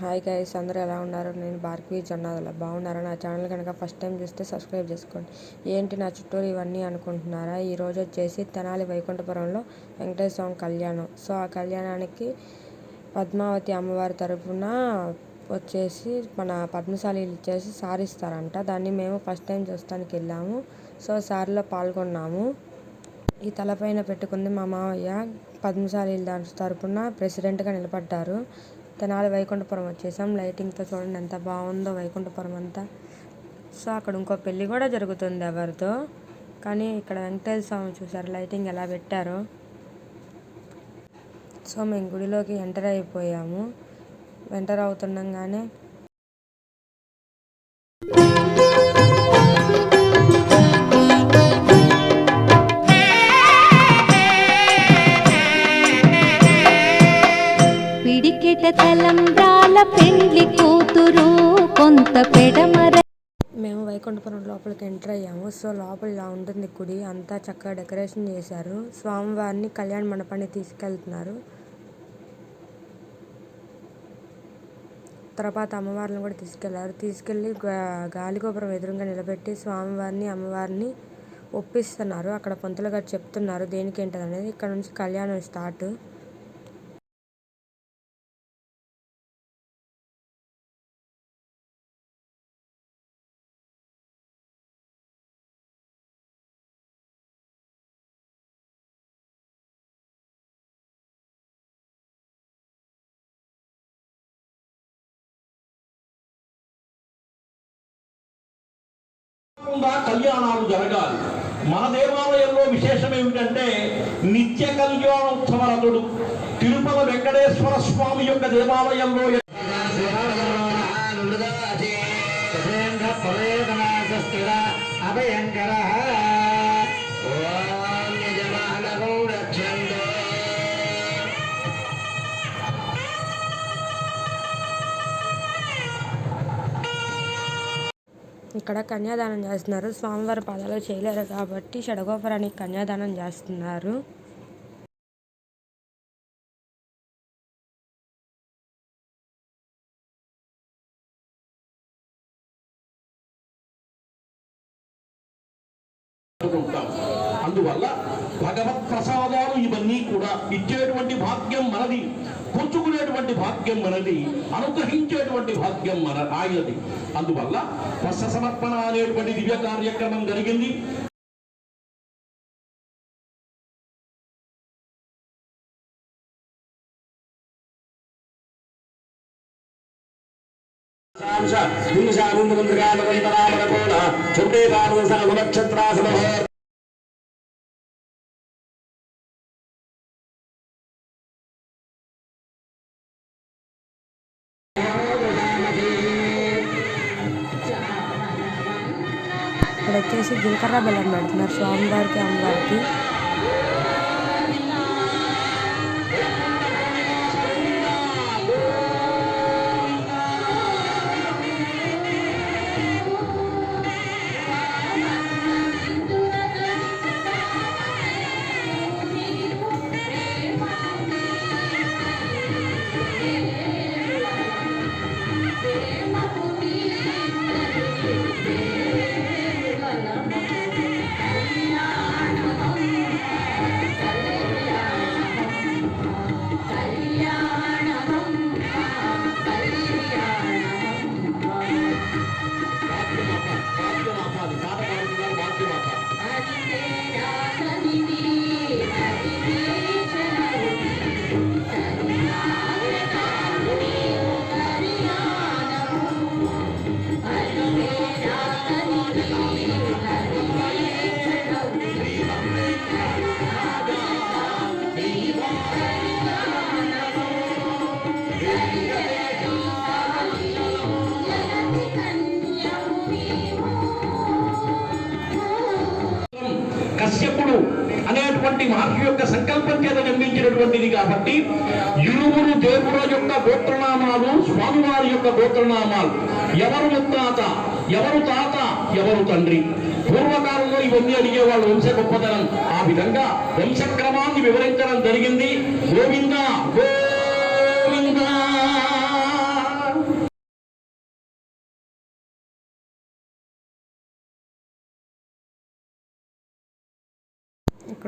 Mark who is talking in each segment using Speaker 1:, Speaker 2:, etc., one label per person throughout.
Speaker 1: Hi guys అందరూ ఎలా ఉన్నారు? నేను భార్గవి జొన్నదల. బాగున్నారా? నా ఛానల్ కనుక ఫస్ట్ టైం చూస్తే సబ్స్క్రైబ్ చేసుకోండి. ఏంటి నా చుట్టూరు ఇవన్నీ అనుకుంటున్నారా? ఈరోజు వచ్చేసి తెనాలి వైకుంఠపురంలో వెంకటేశ్వర స్వామి కళ్యాణం. సో ఆ కళ్యాణానికి పద్మావతి అమ్మవారి తరఫున వచ్చేసి మన పద్మశాలీలు ఇచ్చేసి సారీ ఇస్తారంట. దాన్ని మేము ఫస్ట్ టైం చూస్తానికి వెళ్ళాము. సో సారీలో పాల్గొన్నాము. ఈ తలపైన పెట్టుకుంది మా మావయ్య పద్మశాలీల దాని తరపున ప్రెసిడెంట్గా నిలబడ్డారు. తెనాలి వైకుంఠపురం వచ్చేసాం. లైటింగ్తో చూడండి ఎంత బాగుందో వైకుంఠపురం అంతా. సో అక్కడ ఇంకో పెళ్ళి కూడా జరుగుతుంది ఎవరితో కానీ ఇక్కడ వెంకటేశ్వర స్వామి చూసారు లైటింగ్ ఎలా పెట్టారో. సో మేము గుడిలోకి ఎంటర్ అయిపోయాము. ఎంటర్ అవుతుండగానే
Speaker 2: కొంత పెడమర
Speaker 1: మేము వైకుంఠపురం లోపలికి ఎంటర్ అయ్యాము. సో లోపల ఇలా ఉంటుంది గుడి. అంతా చక్కగా డెకరేషన్ చేశారు. స్వామివారిని కళ్యాణ మండపాన్ని తీసుకెళ్తున్నారు. తర్వాత అమ్మవారిని కూడా తీసుకెళ్ళారు. తీసుకెళ్ళి గాలిగోపురం ఎదురుగా నిలబెట్టి స్వామివారిని అమ్మవారిని ఒప్పిస్తున్నారు. అక్కడ పంతులు గారు చెప్తున్నారు దేనికి ఏంటది అనేది ఇక్కడ నుంచి కళ్యాణం స్టార్ట్.
Speaker 3: తప్పకుండా కళ్యాణాలు జరగాలి మన దేవాలయంలో విశేషం ఏమిటంటే నిత్య కళ్యాణోత్సవరతుడు తిరుపతి వెంకటేశ్వర స్వామి యొక్క దేవాలయంలో
Speaker 4: అభయంకర
Speaker 1: ఇక్కడ కన్యాదానం చేస్తున్నారు. స్వామివారి పాదాలు చేయలేరు కాబట్టి షడగోపురానికి కన్యాదానం చేస్తున్నారు.
Speaker 3: అనుకుంటాం అందువల్ల భగవత్ ప్రసాదాలు ఇవన్నీ కూడా ఇచ్చేటువంటి భాగ్యం మనది పుచ్చుకునేటువంటి భాగ్యం మనది అనుగ్రహించేటువంటి భాగ్యం మన ఆయనది. అందువల్ల వస్త్ర సమర్పణ అనేటువంటి దివ్య కార్యక్రమం జరిగింది. నక్షత్రాసన
Speaker 1: ఇక్కడ వచ్చేసి జీలకర్ర బెల్లం పెడుతున్నారు స్వామివారికి అమ్మవారికి.
Speaker 3: కశ్యపుడు అనేటువంటి మహర్షి యొక్క సంకల్పం చేత జన్మించినటువంటిది కాబట్టి ఇరువురు దేవుల యొక్క గోత్రనామాలు స్వామివారి యొక్క గోత్రనామాలు ఎవరు ముత్తాత? ఎవరు తాత ఎవరు తండ్రి? పూర్వకాలంలో ఇవన్నీ అడిగేవాళ్ళు వంశ గొప్పతనం. ఆ విధంగా వంశక్రమాన్ని వివరించడం జరిగింది. గోవి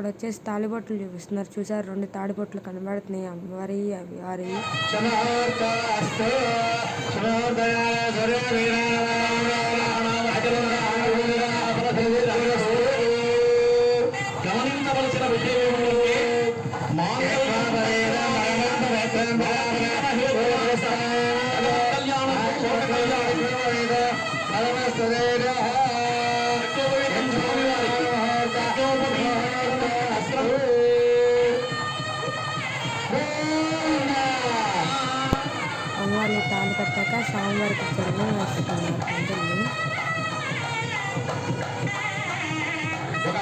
Speaker 1: ఇక్కడ వచ్చేసి తాళిబొట్లు చూపిస్తున్నారు చూసారు రెండు తాడిబొట్లు కనబడుతున్నాయి అమ్మవారి అవి వారి
Speaker 3: శనార్థాస్తు గమనించవలసిన విషయం ఏమిటంటే
Speaker 1: అమ్మవారిని కట్టాక స్వామివారికి జన్మం వేస్తున్నారు
Speaker 3: ఒక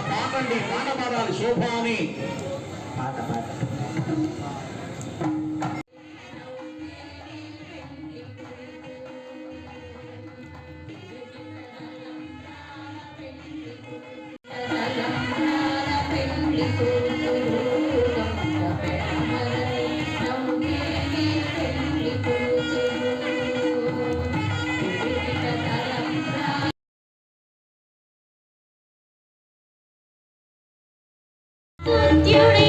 Speaker 3: పాట పాట.
Speaker 2: beauty.